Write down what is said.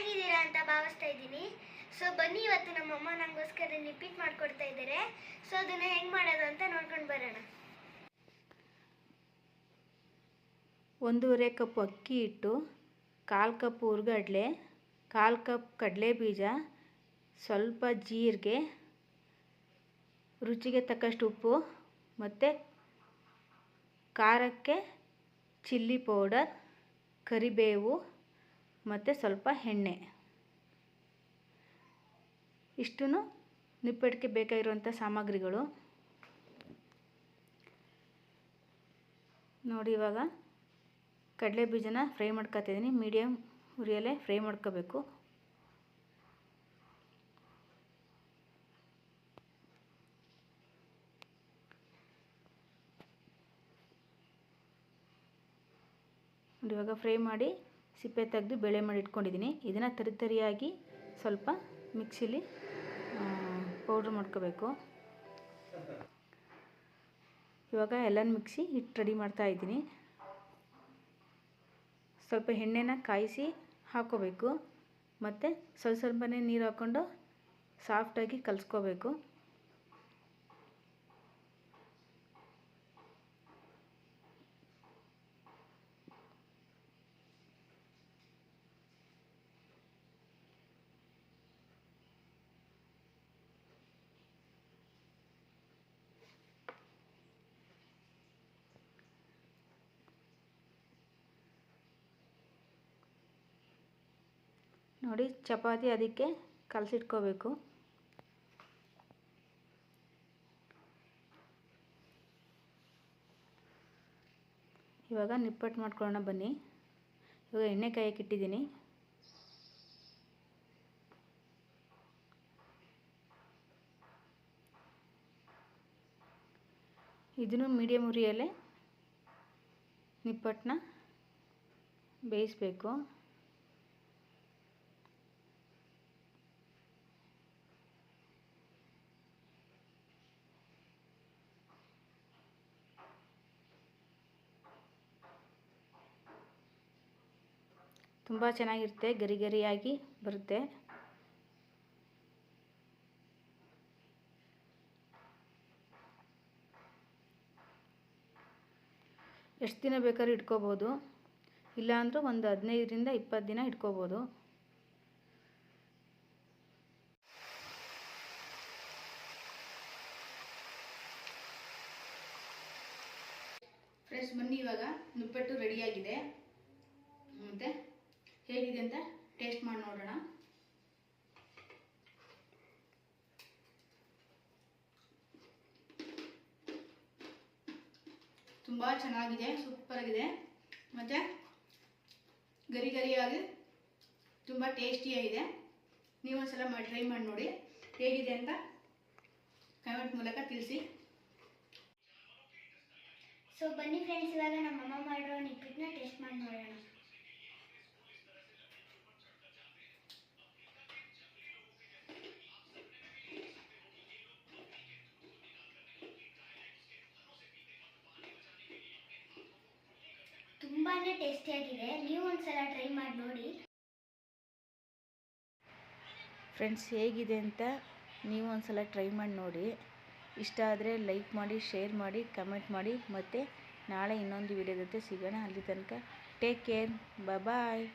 ಚೆನ್ನಾಗಿದ್ದೀರಾ ಅಂತ ಭಾವಿಸ್ತಾ ಇದ್ದೀನಿ. ಸೊ ಬನ್ನಿ ಇವತ್ತು ನಮ್ಮಮ್ಮ ನನಗೋಸ್ಕರ ರಿಪೀಟ್ ಮಾಡ್ಕೊಡ್ತಾ ಇದ್ದಾರೆ. ಸೊ ಅದನ್ನು ಹೆಂಗೆ ಮಾಡೋದು ಅಂತ ನೋಡ್ಕೊಂಡು ಬರೋಣ. ಒಂದೂವರೆ ಕಪ್ ಅಕ್ಕಿ ಹಿಟ್ಟು, ಕಾಲು ಕಪ್ ಹುರ್ಗಡ್ಲೆ ಕಾಲು ಕಪ್ ಕಡಲೆ ಬೀಜ ಸ್ವಲ್ಪ ಜೀರಿಗೆ, ರುಚಿಗೆ ತಕ್ಕಷ್ಟು ಉಪ್ಪು ಮತ್ತು ಖಾರಕ್ಕೆ ಚಿಲ್ಲಿ ಪೌಡರ್, ಕರಿಬೇವು ಮತ್ತು ಸ್ವಲ್ಪ ಎಣ್ಣೆ. ಇಷ್ಟೂ ನಿಪ್ಪಟ್ಟಿಗೆ ಬೇಕಾಗಿರುವಂಥ ಸಾಮಗ್ರಿಗಳು. ನೋಡಿ ಇವಾಗ ಕಡಲೆ ಬೀಜನ ಫ್ರೈ ಮಾಡ್ಕೊತಿದ್ದೀನಿ ಮೀಡಿಯಮ್ ಉರಿಯಲ್ಲೇ ಫ್ರೈ ಮಾಡ್ಕೋಬೇಕು. ಇವಾಗ ಫ್ರೈ ಮಾಡಿ ಸಿಪ್ಪೆ ತೆಗೆದು ಬೇಳೆ ಮಾಡಿ ಇಟ್ಕೊಂಡಿದ್ದೀನಿ. ಇದನ್ನು ತರಿ ತರಿಯಾಗಿ ಸ್ವಲ್ಪ ಮಿಕ್ಸಿಲಿ ಪೌಡ್ರ್ ಮಾಡ್ಕೋಬೇಕು. ಇವಾಗ ಎಲ್ಲನೂ ಮಿಕ್ಸಿ ಹಿಟ್ಟು ರೆಡಿ ಮಾಡ್ತಾ ಇದ್ದೀನಿ. ಸ್ವಲ್ಪ ಎಣ್ಣೆನ ಕಾಯಿಸಿ ಹಾಕ್ಕೋಬೇಕು ಮತ್ತು ಸ್ವಲ್ಪ ಸ್ವಲ್ಪನೇ ನೀರು ಹಾಕ್ಕೊಂಡು ಸಾಫ್ಟಾಗಿ ಕಲಿಸ್ಕೋಬೇಕು. ನೋಡಿ ಚಪಾತಿ ಅದಕ್ಕೆ ಕಲಸಿಟ್ಕೋಬೇಕು. ಇವಾಗ ನಿಪ್ಪಟ್ಟು ಮಾಡ್ಕೊಳ್ಳೋಣ ಬನ್ನಿ. ಇವಾಗ ಎಣ್ಣೆ ಕಾಯಕ್ಕೆ ಇಟ್ಟಿದ್ದೀನಿ. ಇದನ್ನು ಮೀಡಿಯಮ್ ಉರಿಯಲ್ಲೇ ನಿಪ್ಪಟ್ಟನ್ನ ಬೇಯಿಸಬೇಕು. ತುಂಬ ಚೆನ್ನಾಗಿರುತ್ತೆ, ಗರಿ ಗರಿಯಾಗಿ ಬರುತ್ತೆ. ಎಷ್ಟು ದಿನ ಬೇಕಾದ್ರೂ ಇಟ್ಕೋಬೋದು. ಇಲ್ಲಾಂದರೂ ಒಂದು ಹದಿನೈದರಿಂದ ಇಪ್ಪತ್ತು ದಿನ ಇಟ್ಕೋಬೋದು. ಫ್ರೆಶ್ ಬನ್ನಿ ಇವಾಗ. ನಿಪ್ಪಟ್ಟು ರೆಡಿಯಾಗಿದೆ ಮತ್ತು? ಹೇಗಿದೆ ಅಂತ ಟೇಸ್ಟ್ ಮಾಡಿ ನೋಡೋಣ. ತುಂಬ ಚೆನ್ನಾಗಿದೆ ಸೂಪರಾಗಿದೆ ಮತ್ತು ಗರಿ ಗರಿಯಾಗಿ ತುಂಬ ಟೇಸ್ಟಿಯಾಗಿದೆ ನೀವು ಒಂದ್ಸಲ ಮಾಡಿ ಟ್ರೈ ಮಾಡಿ ನೋಡಿ ಹೇಗಿದೆ ಅಂತ ಕಮೆಂಟ್ ಮೂಲಕ ತಿಳಿಸಿ. ಸೊ ಬನ್ನಿ ಫ್ರೆಂಡ್ಸ್ ಇವಾಗ ನಮ್ಮಮ್ಮ ಮಾಡಿರೋ ನಿಪ್ಪಟ್ಟನ್ನ ಟೇಸ್ಟ್ ಮಾಡಿ ನೋಡೋಣ. ತುಂಬಾನೇ ಟೇಸ್ಟಿಯಾಗಿದೆ ನೀವು ಒಂದ್ಸಲ ಟ್ರೈ ಮಾಡಿ ನೋಡಿ. ಫ್ರೆಂಡ್ಸ್ ಹೇಗಿದೆ ಅಂತ ನೀವು ಒಂದ್ಸಲ ಟ್ರೈ ಮಾಡಿ ನೋಡಿ. ಇಷ್ಟ ಆದರೆ ಲೈಕ್ ಮಾಡಿ ಶೇರ್ ಮಾಡಿ ಕಮೆಂಟ್ ಮಾಡಿ. ಮತ್ತು ನಾಳೆ ಇನ್ನೊಂದು ವಿಡಿಯೋದಂತೆ ಸಿಗೋಣ. ಅಲ್ಲಿ ತನಕ ಟೇಕ್ ಕೇರ್ ಬಾಯ್